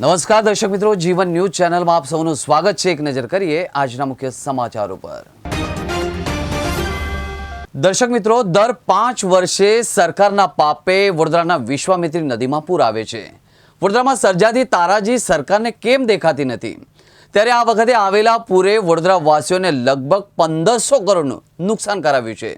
નમસ્કાર દર્શક મિત્રો, જીવન ન્યૂઝ ચેનલમાં આપ સૌનું સ્વાગત છે. એક નજર કરીએ આજના મુખ્ય સમાચારો પર. દર્શક મિત્રો, દર પાંચ વર્ષે સરકારના પાપે વડોદરાના વિશ્વામિત્રી નદીમાં પૂર આવે છે. વડોદરામાં સર્જાતી તારાજી સરકારને કેમ દેખાતી નથી? ત્યારે આ વખતે આવેલા પૂરે વડોદરાવાસીઓને લગભગ પંદરસો કરોડનું નુકસાન કરાવ્યું છે.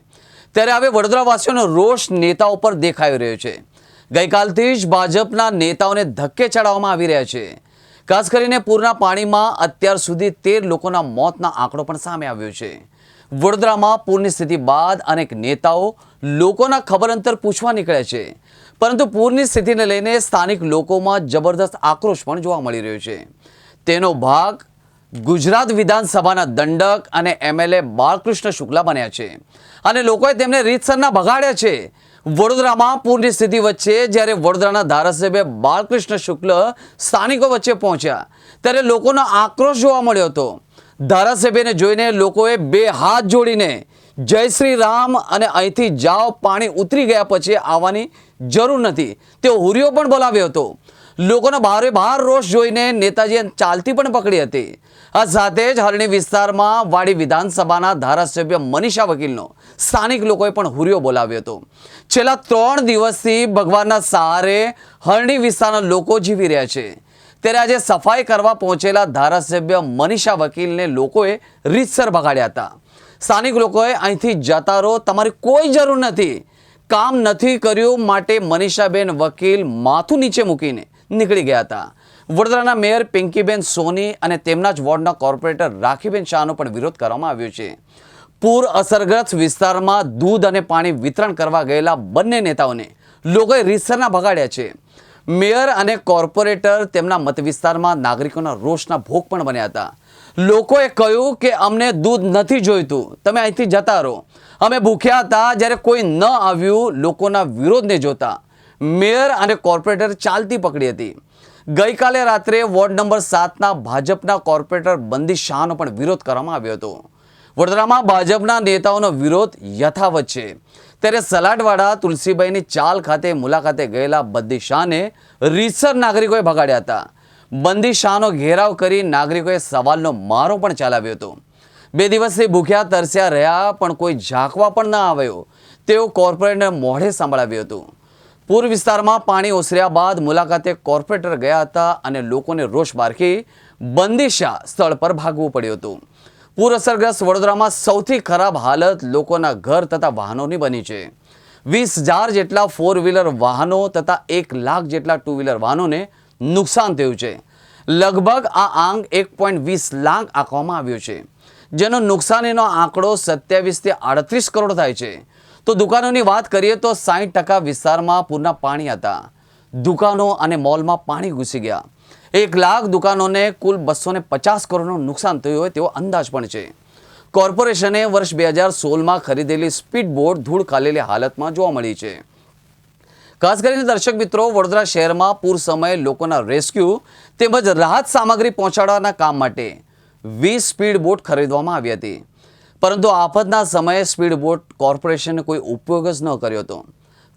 ત્યારે હવે વડોદરાવાસીઓનો રોષ નેતાઓ પર દેખાઈ રહ્યો છે. ગઈકાલથી જ ભાજપના નેતાઓને ધક્કે ચડાવવામાં આવી રહ્યા છે. ખાસ કરીને પૂરના પાણીમાં અત્યાર સુધી તેર લોકોના મોતના આંકડો પણ સામે આવ્યો છે. વડોદરામાં પૂરની સ્થિતિ બાદ અનેક નેતાઓ લોકોના ખબર અંતર પૂછવા નીકળ્યા છે. પરંતુ પૂરની સ્થિતિને લઈને સ્થાનિક લોકોમાં જબરદસ્ત આક્રોશ પણ જોવા મળી રહ્યો છે. તેનો ભાગ ગુજરાત વિધાનસભાના દંડક અને એમએલએ બાળકૃષ્ણ શુક્લા બન્યા છે. અને લોકોએ તેમને રીતસરના ભગાડ્યા છે. વડોદરામાં પૂરની સ્થિતિ વચ્ચે જ્યારે વડોદરાના ધારાસભ્ય બાળકૃષ્ણ શુક્લ સ્થાનિકો વચ્ચે પહોંચ્યા, ત્યારે લોકોનો આક્રોશ જોવા મળ્યો હતો. ધારાસભ્યને જોઈને લોકોએ બે હાથ જોડીને જય શ્રી રામ અને અહીંથી જાઓ, પાણી ઉતરી ગયા પછી આવવાની જરૂર નથી. તેઓ હુરિયો પણ બોલાવ્યો હતો. લોકોનો ભારે બહાર રોષ જોઈને નેતાજીએ ચાલતી પણ પકડી હતી. આ સાથે જ હરણી વિસ્તારમાં વાડી વિધાનસભાના ધારાસભ્ય મનીષા વકીલનો સ્થાનિક લોકોએ પણ હુરિયો બોલાવ્યો હતો. છેલ્લા ત્રણ દિવસથી ભગવાનના સહારે હરણી વિસ્તારના લોકો જીવી રહ્યા છે. ત્યારે આજે સફાઈ કરવા પહોંચેલા ધારાસભ્ય મનીષા વકીલને લોકોએ રીતસર ભગાડ્યા હતા. સ્થાનિક લોકોએ અહીંથી જતા રહો, તમારી કોઈ જરૂર નથી. કામ નથી કર્યું માટે મનીષાબેન વકીલ માથું નીચે મૂકીને નીકળી ગયા હતા. વડોદરાના મેયર પિંકીબેન સોની અને તેમના જ વોર્ડના કોર્પોરેટર રાખીબેન શાહનો પણ વિરોધ કરવામાં આવ્યો છે. પૂર અસરગ્રસ્ત વિસ્તારમાં દૂધ અને પાણી વિતરણ કરવા ગયેલા બંને નેતાઓને લોકોએ રીતસરના ભગાડ્યા છે. મેયર અને કોર્પોરેટર તેમના મત વિસ્તારમાં નાગરિકોના રોષના ભોગ પણ બન્યા હતા. લોકોએ કહ્યું કે, અમને દૂધ નથી જોઈતું. તમે અહીંથી જતા રહો. અમે ભૂખ્યા હતા. જ્યારે કોઈ ન આવ્યું, લોકોના વિરોધને જોતા. મેયર અને કોર્પોરેટર ચાલતી પકડી હતી. ગઈકાલે રાત્રે વોર્ડ નંબર સાતના ભાજપના કોર્પોરેટર બંદી શાહનો પણ વિરોધ કરવામાં આવ્યો હતો. વડોદરામાં ભાજપના નેતાઓનો વિરોધ યથાવત છે. ત્યારે સલાડવાડા તુલસીબાઈની ચાલ ખાતે મુલાકાતે ગયેલા બંદી શાહને રીતસર નાગરિકોએ ભગાડ્યા હતા. બંદી શાહનો ઘેરાવ કરી નાગરિકોએ સવાલનો મારો પણ ચલાવ્યો હતો. બે દિવસથી ભૂખ્યા તરસ્યા રહ્યા પણ કોઈ ઝાંકવા પણ ન આવ્યો. તેઓ કોર્પોરેટને મોઢે સંભળાવ્યું હતું. પૂર વિસ્તારમાં પાણી ઓસર્યા બાદ મુલાકાતે કોર્પોરેટર ગયા હતા અને લોકોને રોષ બારખી બંદી શાહ સ્થળ પર ભાગવું પડ્યું હતું. પૂર અસરગ્રસ્ત વડોદરામાં સૌથી ખરાબ હાલત લોકોના ઘર તથા વાહનોની બની છે. વીસ હજાર જેટલા ફોર વ્હીલર વાહનો તથા એક લાખ જેટલા ટુ વ્હીલર વાહનોને નુકસાન થયું છે. લગભગ આ આંક એક પોઈન્ટ વીસ લાખ આંકવામાં આવ્યો છે. જેનો નુકસાનીનો આંકડો સત્યાવીસથી આડત્રીસ કરોડ થાય છે. તો દુકાનોની વાત કરીએ તો સાહીઠ ટકા વિસ્તારમાં પૂરના પાણી હતા. દુકાનો અને મોલમાં પાણી ઘૂસી ગયા. એક લાખ દુકાનોને કુલ બસો પચાસ કરોડનું નુકસાન થયું હોય તેવો અંદાજ પણ છે. કોર્પોરેશને વર્ષ બે હજાર સોળમાં ખરીદેલી સ્પીડ બોટ ધૂળ ખાલેલી હાલતમાં જોવા મળી છે. ખાસ કરીને દર્શક મિત્રો, વડોદરા શહેરમાં પૂર સમયે લોકોના રેસ્ક્યુ તેમજ રાહત સામગ્રી પહોંચાડવાના કામ માટે વીસ સ્પીડ બોટ ખરીદવામાં આવી હતી. પરંતુ આફતના સમયે સ્પીડ બોટ કોર્પોરેશને કોઈ ઉપયોગ જ ન કર્યો હતો.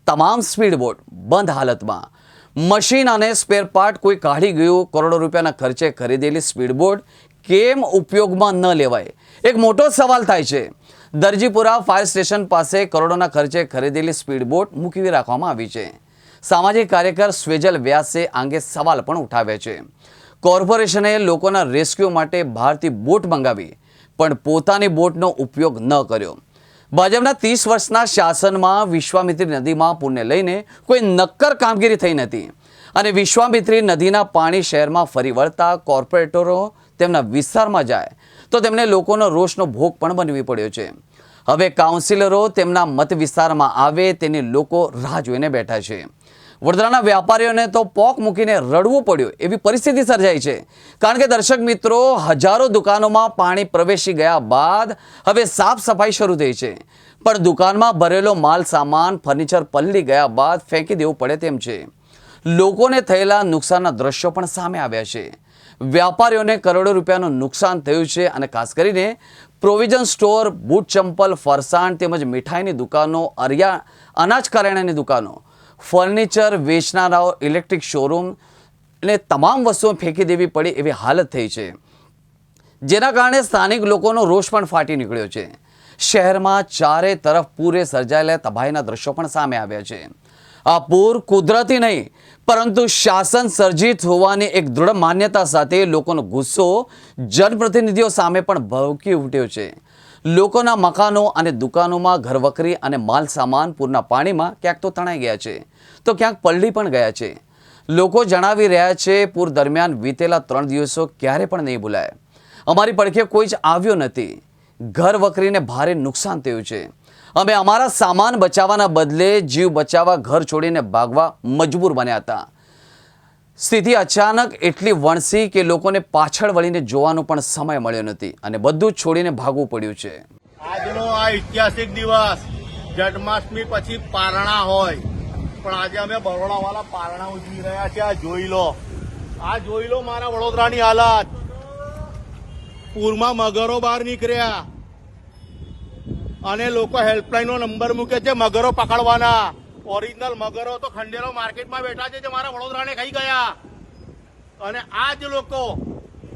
તમામ સ્પીડ બોટ બંધ હાલતમાં મશીન અને સ્પેર પાર્ટ કોઈ કાઢી ગયું, કરોડો રૂપિયાના ખર્ચે ખરીદેલી સ્પીડ બોટ કેમ ઉપયોગમાં ન લેવાય? એક મોટો સવાલ થાય છે. દરજીપુરા ફાયર સ્ટેશન પાસે કરોડોના ખર્ચે ખરીદેલી સ્પીડ બોટ મૂકી રાખવામાં આવી છે. સામાજિક કાર્યકર સ્વેજલ વ્યાસે આ અંગે સવાલ પણ ઉઠાવ્યા છે. કોર્પોરેશને લોકોના રેસ્ક્યુ માટે બહારથી બોટ મંગાવી, પણ પોતાની બોટનો ઉપયોગ ન કર્યો. ભાજપના ત્રીસ વર્ષના શાસનમાં વિશ્વામિત્રી નદીમાં પૂરને લઈને કોઈ નક્કર કામગીરી થઈ નથી. અને વિશ્વામિત્રી નદીના પાણી શહેરમાં ફરી વળતા કોર્પોરેટરો તેમના વિસ્તારમાં જાય તો તેમને લોકોનો રોષનો ભોગ પણ બનવી પડ્યો છે. હવે કાઉન્સિલરો તેમના મત વિસ્તારમાં આવે તેની લોકો રાહ જોઈને બેઠા છે. વડોદરાના વેપારીઓને તો પોક મૂકીને રડવું પડ્યું. એવી પરિસ્થિતિ સર્જાઈ છે. કારણ કે દર્શક મિત્રો, હજારો દુકાનોમાં પાણી પ્રવેશી ગયા બાદ હવે સાફ સફાઈ શરૂ થઈ છે. પણ દુકાનમાં ભરેલો માલ, સામાન, ફર્નિચર પલળી ગયા બાદ ફેંકી દેવું પડે તેમ છે. લોકોને થયેલા નુકસાનના દ્રશ્યો પણ સામે આવ્યા છે. વ્યાપારીઓને કરોડો રૂપિયાનું નુકસાન થયું છે અને ખાસ કરીને પ્રોવિઝન સ્ટોર, બૂટ ચંપલ, ફરસાણ તેમજ મીઠાઈની દુકાનો, અરિયા, અનાજ કરિયાણાની દુકાનો ફર્નિચર વેચનારાઓ ઇલેક્ટ્રિક શોરૂમ ને તમામ વસ્તુઓ ફેંકી દેવી પડી એવી હાલત થઈ છે. જેના કારણે સ્થાનિક લોકોનો રોષ પણ ફાટી નીકળ્યો છે. શહેરમાં ચારે તરફ પૂરે સર્જાયેલા તબાહીના દ્રશ્યો પણ સામે આવ્યા છે. આ પૂર કુદરતી નહીં, પરંતુ શાસન સર્જિત હોવાની એક દૃઢ માન્યતા સાથે લોકોનો ગુસ્સો જનપ્રતિનિધિઓ સામે પણ ભવકી ઉઠ્યો છે. લોકોના મકાનો અને દુકાનોમાં ઘરવકરી અને માલ સામાન પૂરના પાણીમાં ક્યાંક તો તણાઈ ગયા છે. તો ક્યાંક પલળી પણ ગયા છે. લોકો જણાવી રહ્યા છે, પૂર દરમિયાન વીતેલા ત્રણ દિવસો ક્યારે પણ નહીં ભૂલાય. અમારી પડખે કોઈ જ આવ્યો નથી. ઘર વકરીને ભારે નુકસાન થયું છે. અમે અમારા સામાન બચાવવાના બદલે જીવ બચાવવા, ઘર છોડીને ભાગવા મજબૂર બન્યા હતા. સ્થિતિ અચાનક એટલી વણસી કે લોકોને પાછળ વળીને જોવાનો પણ સમય મળ્યો નથી અને બધું છોડીને ભાગવું પડ્યું છે. આજનો આ ઐતિહાસિક દિવસ જન્માષ્ટમી પછી પારણા હોય. પણ આજે અમે બરોડાવાળા પારણા ઉજવી રહ્યા છે આ જોઈ લો. આ જોઈ લો મારા વડોદરાની હાલત. પૂરમાં મગરો બહાર નીકળ્યા. અને લોકો હેલ્પલાઈનનો નંબર મૂકે છે, મગરો પકડવાના. ઓરિજિનલ મગરો તો ખંડેરો માર્કેટમાં બેઠા છે જે મારા વડોદરાને ખાઈ ગયા. અને આ જ લોકો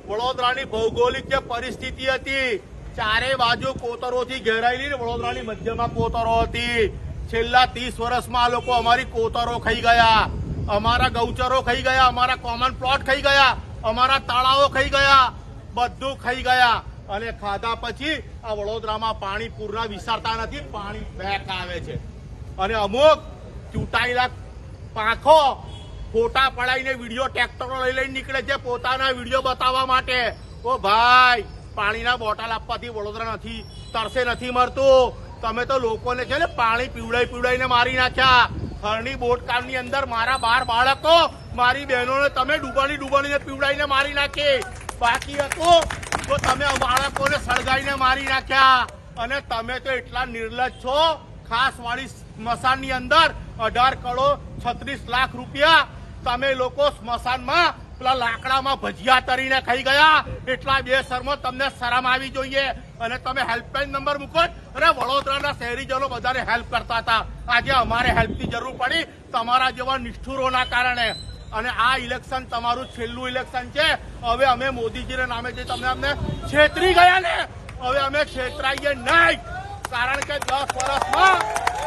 વડોદરાની ભૌગોલિક જે પરિસ્થિતિ હતી, ચારે બાજુ કોતરોથી ઘેરાયેલી વડોદરાની મધ્યમાં કોતરો હતી. છેલ્લા ત્રીસ વર્ષમાં આ લોકો અમારી કોતરો ખાઈ ગયા. અમારા ગૌચરો ખાઈ ગયા, અમારા કોમન પ્લોટ ખાઈ ગયા, અમારા તળાવો ખાઈ ગયા, બધું ખાઈ ગયા. અને ખાધા પછી આ વડોદરામાં પાણી પૂરના વિસારતા નથી, પાણી બેક આવે છે. અને અમુક ચૂંટાયેલા પાંખો ફોટા પડાઈને વીડિયો ટ્રેક્ટરો લઈ લઈને નીકળે છે પોતાના વીડિયો બતાવવા માટે. ઓ ભાઈ, પાણીના બોટલ આપવાથી વડોદરા નથી, તરસે નથી મરતું. તમે તો લોકોને છે ને પાણી પીવડાઈ પીવડાઈને મારી નાખ્યા. હરણી બોટકામની અંદર મારા બાર બાળકો, મારી બહેનોને તમે ડૂબાડી ડૂબાડીને પીવડાઈને મારી નાખી. બાકી હતું તો તમે બાળકોને સળગાઈને મારી નાખ્યા. અને તમે તો એટલા નિર્લજ છો, ખાસ વાળી સ્મશાનની અંદર અઢાર કરોડ છત્રીસ લાખ રૂપિયા તમે લોકો સ્મશાનમાં પેલા લાકડામાં ભજીયા તરીને ખાઈ ગયા. એટલા બે શરમો તમને શરમ આવી જોઈએ. અને તમે હેલ્પલાઇન નંબર મૂકો અને વડોદરાના શહેરીજનો બધાને હેલ્પ કરતા હતા. આજે અમારે હેલ્પની જરૂર પડી તમારા જેવા નિષ્ઠુરોના કારણે. અને આ ઇલેક્શન તમારું છેલ્લું ઇલેક્શન છે. હવે અમે મોદીજીના નામે જે તમને અમને છેતરી ગયા ને હવે અમે છેતરાઈએ નહીં. કારણ કે દસ વર્ષમાં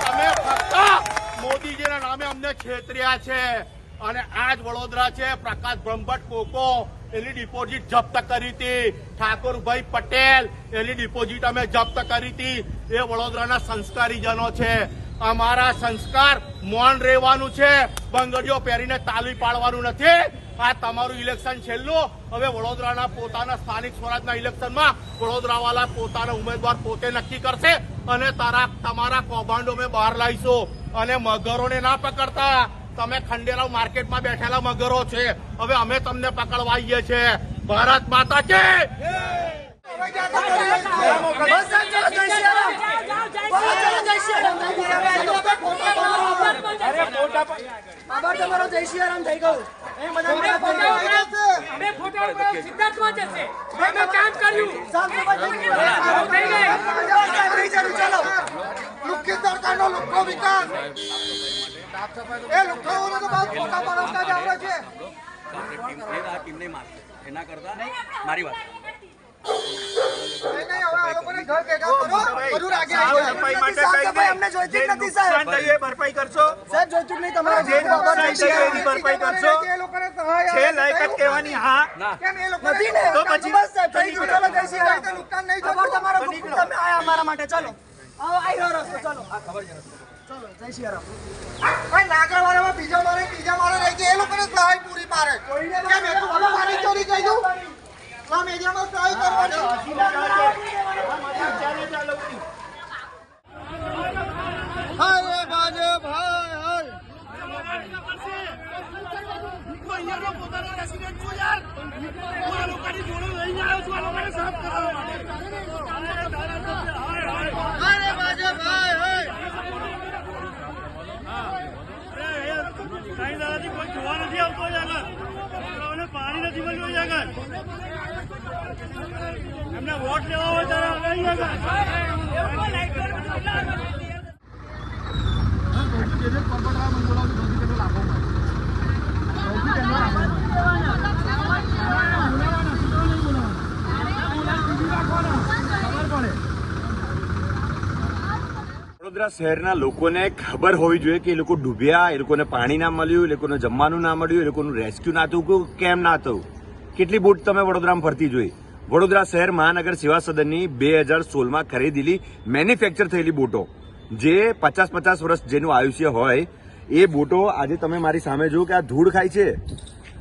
તમે ફક્ત મોદીજીના નામે અમને છેતર્યા છે. અને આ જ વડોદરા છે, પ્રકાશ બ્રહ્મભટ્ટ કોકો, એની ડિપોઝિટ જપ્ત કરી હતી. ઠાકોરભાઈ પટેલ, એની ડિપોઝિટ અમે જપ્ત કરી હતી. એ વડોદરાના સંસ્કારીજનો છે. અમારા સંસ્કાર મૌન રહેવાનું છે. બંગડીઓ પહેરીને તાલી પાડવાનું નથી. આ તમારું ઇલેક્શન છેલ્લું. હવે વડોદરાના પોતાના સ્થાનિક સ્વરાજના ઇલેક્શનમાં વડોદરાવાળા પોતાના ઉમેદવાર પોતે નક્કી કરશે. અને તારા, તમારા કૌભાંડો અમે બહાર લાવીશું. અને મગરોને ના પકડતા તમે ખંડેરાવ માર્કેટમાં બેઠેલા મગરો છે હવે અમે તમને પકડવા આવીએ છીએ ભારત માતા કે તમારો જય શ્રી રામ થઈ ગયું સિદ્ધાર્થમાં જશે કામ કર્યું ચાલો લુખ્ખી સરકારનો લુખ્ખો વિકાસ. એ લુખ્ખાઓને તો બહુ મોટા પડાવતા જ આવડે છે. આ જોઈતું નહીં. થયું એની ભરપાઈ કરશો. એ લોકોને સહાય છે આવે છે. લાયકાત કહેવાની હા. કેમ એ લોકોને નથી ને. તો પછી- બસ સાહેબ થઈ ગયું ચાલો જય શ્રી રામ તો નુકસાન નહીં આભાર થતું. તમારો ખૂબ ખૂબ તમે આયા અમારા માટે. ચાલો. બીજા મારે ત્રીજા મારે રહી ગયા, એ લોકોને સહાય પૂરી પાડે. કેમ બધું મારી ચોરી કહી દઉં આ મેડિયામાં સહાય કરવાની. હાય ભાજપ હાય હાય. અરે વડોદરા શહેરના લોકોને ખબર હોવી જોઈએ કે એ લોકો ડૂબ્યા, એ લોકોને પાણી ના મળ્યું, એ લોકોને જમવાનું ના મળ્યું, એ લોકોનું રેસ્ક્યુ ના થયું, કેમ ના થયું? કેટલી બોટ તમે વડોદરામાં ફરતી જોઈ? વડોદરા શહેર મહાનગર સેવા સદનની બે હજાર સોળમાં ખરીદેલી મેન્યુફેક્ચર થયેલી બોટો, જે પચાસ પચાસ વર્ષ જેનું આયુષ્ય હોય, એ બોટો આજે તમે મારી સામે જુઓ કે આ ધૂળ ખાય છે.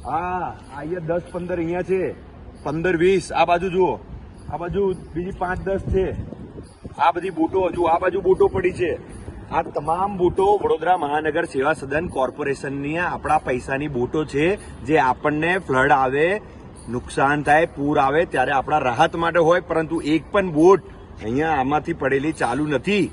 આ અહીંયા દસ પંદર અહીંયા છે. પંદર વીસ આ બાજુ જુઓ. આ બાજુ બીજી પાંચ દસ છે. આ બધી બોટો, હજુ આ બાજુ બોટો પડી છે. આ તમામ બોટો વડોદરા મહાનગર સેવા સદન કોર્પોરેશનની આપણા પૈસાની બોટો છે, જે આપણને ફ્લડ આવે નુકસાન થાય, પૂર આવે ત્યારે આપણા રાહત માટે હોય, પરંતુ એક પણ બોટ અહીંયા આમાંથી પડેલી ચાલુ નથી.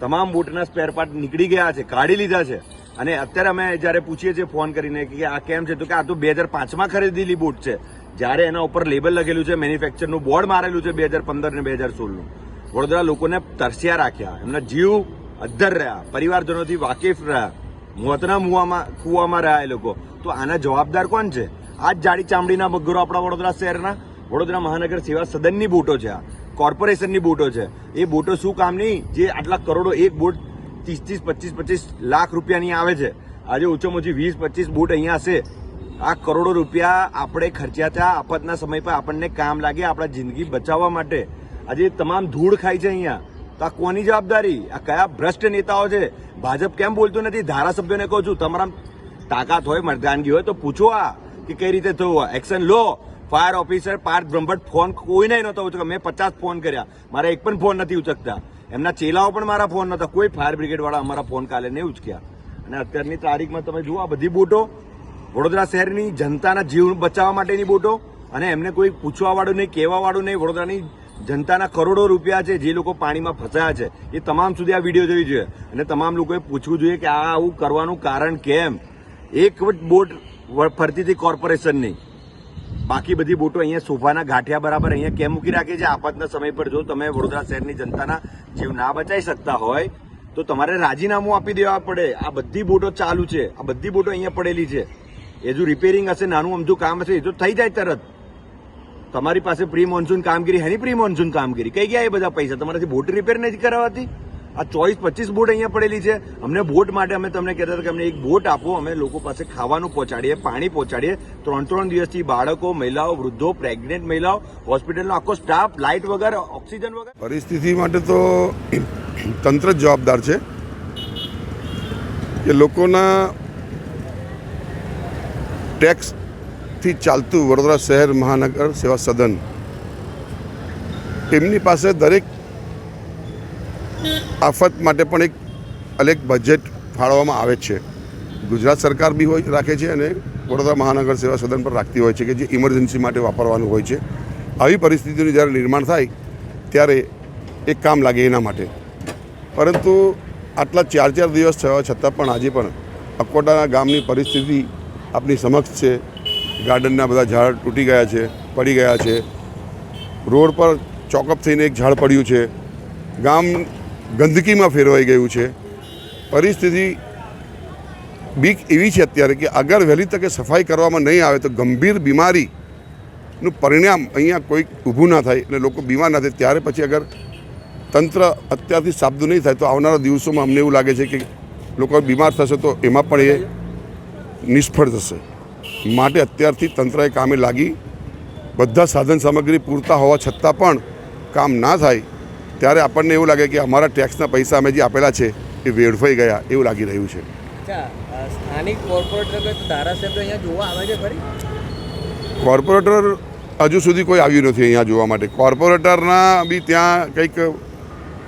તમામ બોટના સ્પેર પાર્ટ નીકળી ગયા છે, કાઢી લીધા છે. અને અત્યારે અમે જ્યારે પૂછીએ છીએ ફોન કરીને કે આ કેમ છે, તો કે આ તો બે હજાર પાંચમાં ખરીદેલી બોટ છે. જ્યારે એના ઉપર લેબલ લખેલું છે મેન્યુફેક્ચરનું બોર્ડ મારેલું છે બે હજાર પંદર ને બે હજાર સોળનું. વડોદરા લોકોને તરસ્યા રાખ્યા, એમના જીવ અદ્ધર રહ્યા, પરિવારજનોથી વાકેફ રહ્યા. મોતના મુવામાં, કુવામાં રહ્યા એ લોકો. તો આના જવાબદાર કોણ છે? આ જાડી ચામડીના મગરો આપણા વડોદરા શહેરના. વડોદરા મહાનગર સેવા સદનની બોટો છે આ. કોર્પોરેશનની બોટો છે. એ બોટો શું કામની? જે આટલા કરોડો એક બોટ ત્રીસ ત્રીસ પચીસ પચીસ લાખ રૂપિયાની આવે છે. આજે ઓછામાં ઓછી વીસ, પચીસ બોટ અહીંયા હશે. આ કરોડો રૂપિયા આપણે ખર્ચ્યા હતા આફતના સમય પર આપણને કામ લાગે આપણા જિંદગી બચાવવા માટે. આજે તમામ ધૂળ ખાય છે અહીંયા. તો આ કોની જવાબદારી? આ કયા ભ્રષ્ટ નેતાઓ છે? ભાજપ કેમ બોલતું નથી? ધારાસભ્યોને કહું છું તમારા તાકાત હોય મર્દાનગી હોય, તો પૂછો આ. કે કઈ રીતે થયું એક્શન લો. Fire officer Parth Brahmbhatt phone કોઈને નહોતો ઉચક મેં પચાસ ફોન કર્યા. મારા એક પણ ફોન નથી ઉચકતા. એમના ચેલાઓ પણ મારા ફોન નહોતા. કોઈ ફાયર બ્રિગેડ વાળા અમારા ફોન કાલે નહીં ઉચક્યા. અને અત્યારની તારીખમાં તમે જુઓ, આ બધી બોટો વડોદરા શહેરની જનતાના જીવ બચાવવા માટેની બોટો અને એમને કોઈ પૂછવાવાળું નહીં કહેવાવાળું નહીં. વડોદરાની જનતાના કરોડો રૂપિયા છે જે લોકો પાણીમાં ફસાયા છે. એ તમામ સુધી આ વીડિયો જોવી જોઈએ. અને તમામ લોકોએ પૂછવું જોઈએ કે આ આવું કરવાનું કારણ કેમ? એક બોટ ફરતી હતી કોર્પોરેશનની. બાકી બધી બોટો અહીંયા સોફાના ગાંઠિયા બરાબર અહીંયા કેમ મૂકી રાખી છે? આફતના સમય પર જો તમે વડોદરા શહેરની જનતાના જીવ ના બચાવી શકતા હોય, તો તમારે રાજીનામું આપી દેવા પડે. આ બધી બોટો ચાલુ છે. આ બધી બોટો અહીંયા પડેલી છે. એ જો રિપેરિંગ હશે, નાનું અમથું કામ હશે, એ તો થઈ જાય તરત. તમારી પાસે પ્રી મોન્સૂન કામગીરી હેની પ્રી મોન્સૂન કામગીરી. કઈ ગયા એ બધા પૈસા? તમારાથી બોટ રિપેર નથી કરાવતી? આ ચોવીસ, પચીસ બોટ અહીંયા પડેલી છે. અમને બોટ માટે અમે તમને કહેતા હતા કે અમને એક બોટ આપો, અમે લોકો પાસે ખાવાનું પહોંચાડીએ, પાણી પહોંચાડીએ. ત્રણ ત્રણ દિવસથી બાળકો, મહિલાઓ, વૃદ્ધો પ્રેગ્નેન્ટ મહિલાઓ હોસ્પિટલનો આખો સ્ટાફ લાઇટ વગર ઓક્સિજન વગર. પરિસ્થિતિ માટે તો તંત્ર જ જવાબદાર છે કે લોકોના ટેક્સથી ચાલતું વડોદરા શહેર મહાનગર સેવા સદન એમની પાસે દરેક આફત માટે પણ એક અલગ બજેટ ફાળવવામાં આવે છે. ગુજરાત સરકાર બી હોય, રાખે છે અને વડોદરા મહાનગર સેવા સદન પર રાખતી હોય છે કે જે ઇમરજન્સી માટે વાપરવાનું હોય છે. આવી પરિસ્થિતિનું જ્યારે નિર્માણ થાય, ત્યારે એક કામ લાગે એના માટે. પરંતુ આટલા ચાર ચાર દિવસ થયા છતાં પણ આજે પણ અકોટાના ગામની પરિસ્થિતિ આપની સમક્ષ છે. ગાર્ડનના બધા ઝાડ તૂટી ગયા છે, પડી ગયા છે. રોડ પર ચોકઅપ થઈને એક ઝાડ પડ્યું છે. ગામ ગંદકીમાં ફેરવાઈ ગયું છે. પરિસ્થિતિ બીક એવી છે અત્યારે કે અગર વહેલી તકે સફાઈ કરવામાં નહીં આવે તો ગંભીર બીમારીનું પરિણામ અહીંયા કોઈ ઊભું ના થાય અને લોકો બીમાર ના થાય. ત્યારે પછી અગર તંત્ર અત્યારથી સાબદું નહીં થાય તો આવનારા દિવસોમાં અમને એવું લાગે છે કે લોકો બીમાર થશે તો એમાં પણ એ નિષ્ફળ થશે માટે અત્યારથી તંત્રએ કામે લાગી. બધા સાધન સામગ્રી પૂરતા હોવા છતાં પણ કામ ના થાય. ત્યારે આપણને એવું લાગે કે અમારા ટેક્સના પૈસા અમે જે આપેલા છે એ વેડફાઈ ગયા એવું લાગી રહ્યું છે. સ્થાનિક કોર્પોરેટર ધારાસભ્ય અહીંયા જોવા આવે છે ખરી? કોર્પોરેટર હજુ સુધી કોઈ આવ્યું નથી અહીંયા જોવા માટે. કોર્પોરેટરના બી ત્યાં કંઈક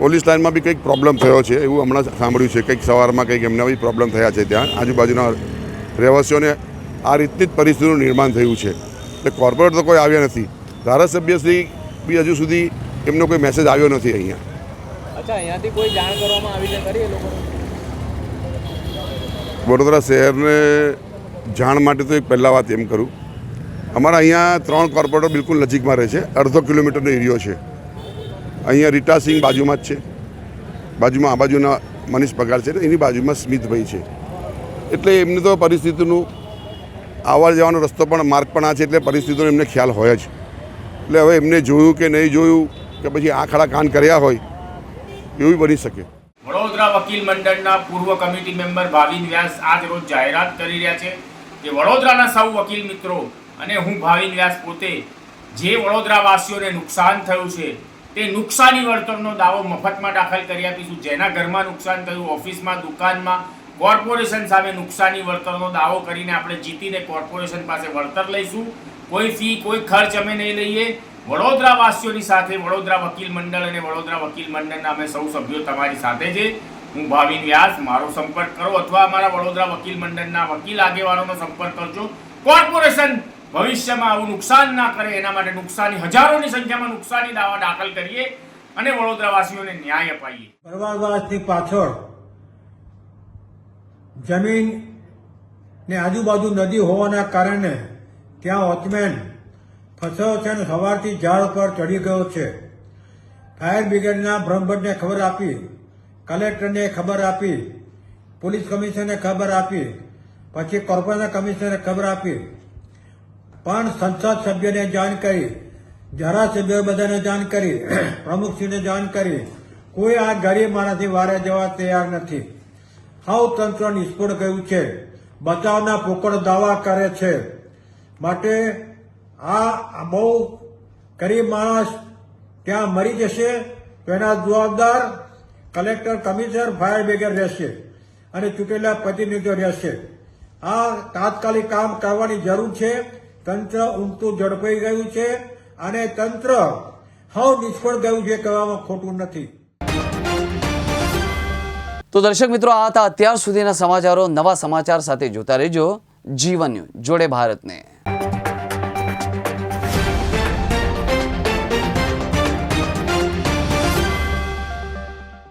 પોલીસ લાઇનમાં બી કંઈક પ્રોબ્લેમ થયો છે એવું હમણાં સાંભળ્યું છે. કંઈક સવારમાં કંઈક એમના બી પ્રોબ્લેમ થયા છે ત્યાં. આજુબાજુના રહેવાસીઓને આ રીતની જ પરિસ્થિતિનું નિર્માણ થયું છે. એટલે કોર્પોરેટર તો કોઈ આવ્યા નથી. ધારાસભ્યશ્રી બી હજુ સુધી એમનો કોઈ મેસેજ આવ્યો નથી અહીંયા. અચ્છા અહીંયાથી કોઈ જાણ કરવામાં આવી છે ખરી એ લોકોને? વડોદરા શહેરને જાણ માટે તો એક પહેલાં વાત એમ કરું. અમારા અહીંયા ત્રણ કોર્પોરેટર બિલકુલ નજીકમાં રહે છે. અડધો કિલોમીટરનો એરિયો છે. અહીંયા રીટા સિંહ બાજુમાં જ છે. બાજુમાં આ બાજુના મનીષ પગાર છે ને એની બાજુમાં સ્મિતભાઈ છે. એટલે એમને તો પરિસ્થિતિનું આવવા જવાનો રસ્તો પણ માર્ગ પણ આ છે એટલે પરિસ્થિતિનો એમને ખ્યાલ હોય જ. એટલે હવે એમને જોયું કે નહીં જોયું કે પછી આ ખડા કાન કર્યા હોય, એવું બની શકે. વડોદરા વકીલ મંડળના પૂર્વ કમિટી મેમ્બર ભાવિન વ્યાસ આજ રોજ જાહેરાત કરી રહ્યા છે કે વડોદરાના સૌ વકીલ મિત્રો અને હું ભાવિન વ્યાસ પોતે જે વડોદરાવાસીઓને નુકસાન થયું છે, તે નુકસાની વળતરનો દાવો મફતમાં દાખલ કરી આપીશું. જેના ઘરમાં નુકસાન થયું, ઓફિસમાં, દુકાનમાં, કોર્પોરેશન સામે નુકસાની વળતરનો દાવો કરીને આપણે જીતીને કોર્પોરેશન પાસે વળતર લઈશું. કોઈ ફી, કોઈ ખર્ચ અમે નહીં લઈએ. વડોદરા વાસીઓની સાથે વડોદરા વકીલ મંડળ અને વડોદરા વકીલ મંડળના અમે સૌ સભ્યો તમારી સાથે છે. હું ભાવિન વ્યાસ, મારો સંપર્ક કરો અથવા અમારા વડોદરા વકીલ મંડળના વકીલ આગેવાનોનો સંપર્ક કરજો. કોર્પોરેશન ભવિષ્યમાં આવું નુકસાન ના કરે, એના માટે નુકસાની, હજારોની સંખ્યામાં નુકસાની દાવા દાખલ કરીએ અને વડોદરા વાસીઓને ન્યાય અપાઈએ. પરવારવાસની પાછળ જમીન ને આજુબાજુ નદી હોવાના કારણે ત્યાં વોચમેન ફસાયો છે અને સવારથી ઝાડ પર ચડી ગયો છે. ફાયર બ્રિગેડના બ્રહ્મભટ્ટને ખબર આપી. કલેક્ટરને ખબર આપી. પોલીસ કમિશનરને ખબર આપી. પછી કોર્પોરેશન કમિશનરને ખબર આપી. પણ સંસદ સભ્યને જાણ કરી. ધારાસભ્યો બધાને જાણ કરી. પ્રમુખશ્રીને જાણ કરી. કોઈ આ ગરીબ માણસથી વારે જવા તૈયાર નથી. હાવ તંત્ર નિષ્ફળ ગયું છે. બચાવના પોકળ દાવા કરે છે. માટે આ બહુ ગરીબ માણસ ત્યાં મરી જશે તો એના જવાબદાર કલેક્ટર, કમિશનર ફાયર બ્રિગેડ રહેશે અને ચૂંટેલા પ્રતિનિધિઓ રહેશે. આ તાત્કાલિક કામ કરવાની જરૂર છે. તંત્ર ઊંઘતું ઝડપાઈ ગયું છે અને તંત્ર હવ નિષ્ફળ ગયું છે કહેવામાં ખોટું નથી. તો દર્શક મિત્રો, આ હતા અત્યાર સુધીના સમાચારો. નવા સમાચાર સાથે જોતા રહેજો. જીવન જોડે ભારતને.